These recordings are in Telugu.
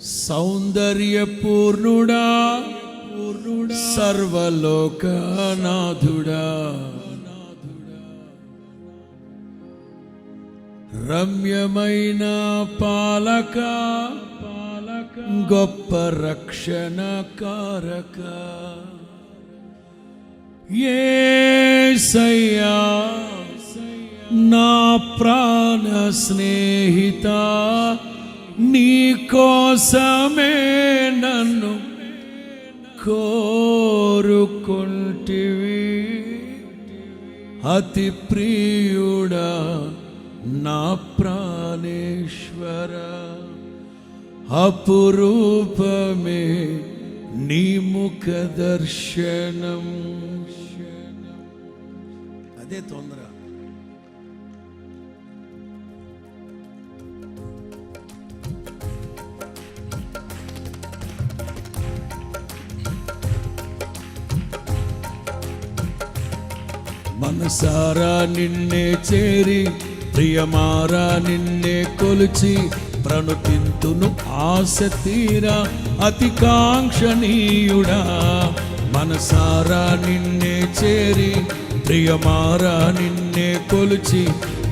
సౌందర్యపూర్ణుడా పూర్ణుడా సర్వలోకనాథుడా. రమ్యమైన పాలక పాలక గొప్ప రక్షణ కారక. ఏ నా ప్రాణ స్నేహిత నీ కోసమే నన్ను కోరుకుంటివి. అతి ప్రియుడా నా ప్రాణేశ్వర అపురూపమే నీ ముఖ దర్శనం అదే తొందర. మనసారా నిన్నే చేరి ప్రియమారా నిన్నే కొలిచి ప్రణుతింతును ఆశ తీరా అతి కాంక్షణీయుడా. మనసారా నిన్నే చేరి ప్రియమారా నిన్నే కొలిచి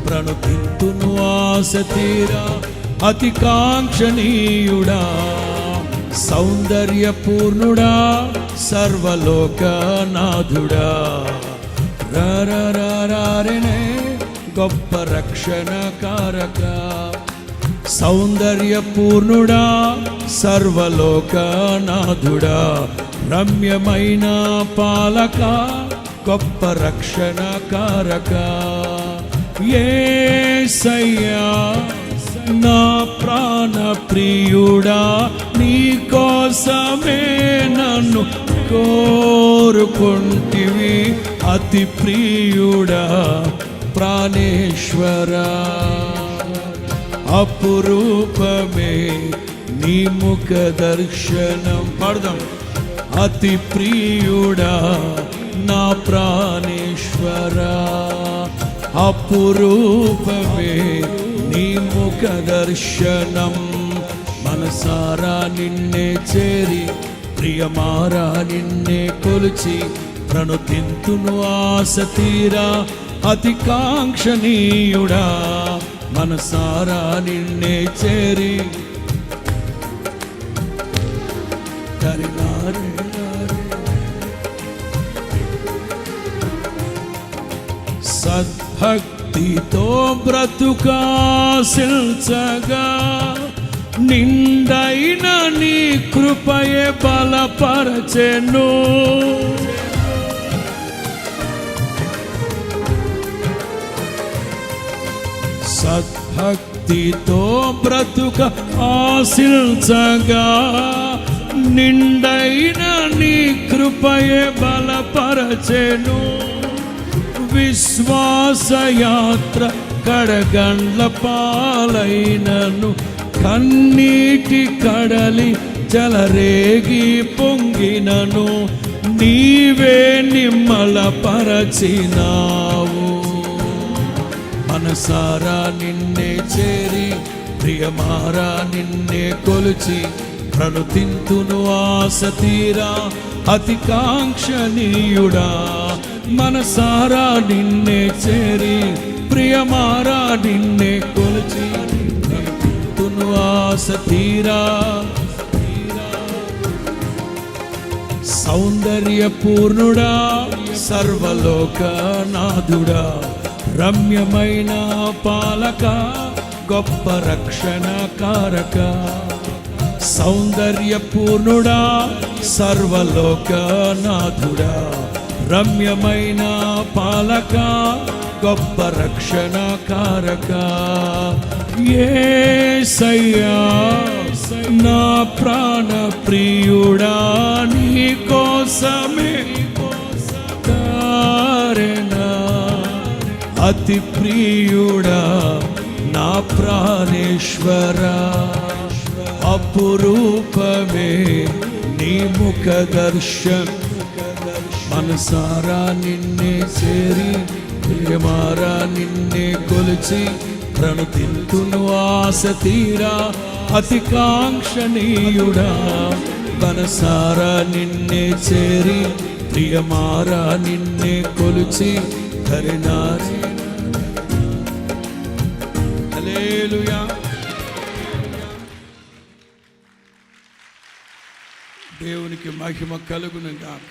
ప్రణుతింతును ఆశ తీరా అతి కాంక్షణీయుడా. సౌందర్యపూర్ణుడా సర్వలోకనాథుడా. రారరారారణే గొప్ప రక్షణ కారక సౌందర్యపూర్ణుడా సర్వలోకనాథుడా రమ్యమైన పాలక గొప్ప రక్షణ కారక ఏసయ్యా నా ప్రాణ ప్రియుడా నీ కోసమే నన్ను కోరుకుంటివి అతి ప్రియుడా ప్రాణేశ్వరా. అపురూపమే నీ ముఖ దర్శనం. పడదాం. అతి ప్రియుడా నా ప్రాణేశ్వరా. అపురూపమే నీ ముఖ దర్శనం. మనసారా నిన్నే చేరి ప్రియమారా నిన్నే కొలిచి ప్రణుతింతును ఆశ తీరా అతి కాంక్షణీయుడా. మనసారా నిన్నే చేరి. సద్భక్తితో బ్రతుకాశిల్చగా నిండైన నీ కృపయే బలపరచెను. సద్భక్తితో బ్రతుక ఆశిల్చగా నిండైన నీ కృపయే బలపరచెను. విశ్వాసయాత్ర కడగండ్ల పాలైనను కన్నీటి కడలి జలరేగి పొంగినను నీవే నిమ్మల పరచినావు మనసారా నిన్నే చేరి ప్రియమారా నిన్నే కొలిచి ప్రణుతింతును ఆశ తీరా అతి కాంక్షణీయుడా. మనసారా నిన్నే చేరి ప్రియమారా నిన్నే కొలిచి ప్రణుతింతును ఆశ తీరా. సౌందర్యపూర్ణుడా సర్వలోకనాథుడా. రమ్యమైన పాలక గొప్ప రక్షణ కారక సౌందర్యపూర్ణుడా సర్వలోకనాథుడా. రమ్యమైన పాలక గొప్ప రక్షణ కారక ఏసయ్యా నా ప్రాణ ప్రియుడా నీ కోసమే అతి ప్రియుడా నా ప్రాణేశ్వరా. అపురూపమే నీ ముఖ దర్శన్ మనసారా నిన్నే చేరి ప్రియమారా నిన్నే కొలిచి ప్రణుతింతును ఆశ తీరా అతి కాంక్షణీయుడా మనసారా నిన్నే చేరి ప్రియమారా నిన్నే కొలిచి ధరినారి హల్లెలూయా దేవునికి మహిమ కలుగును గాక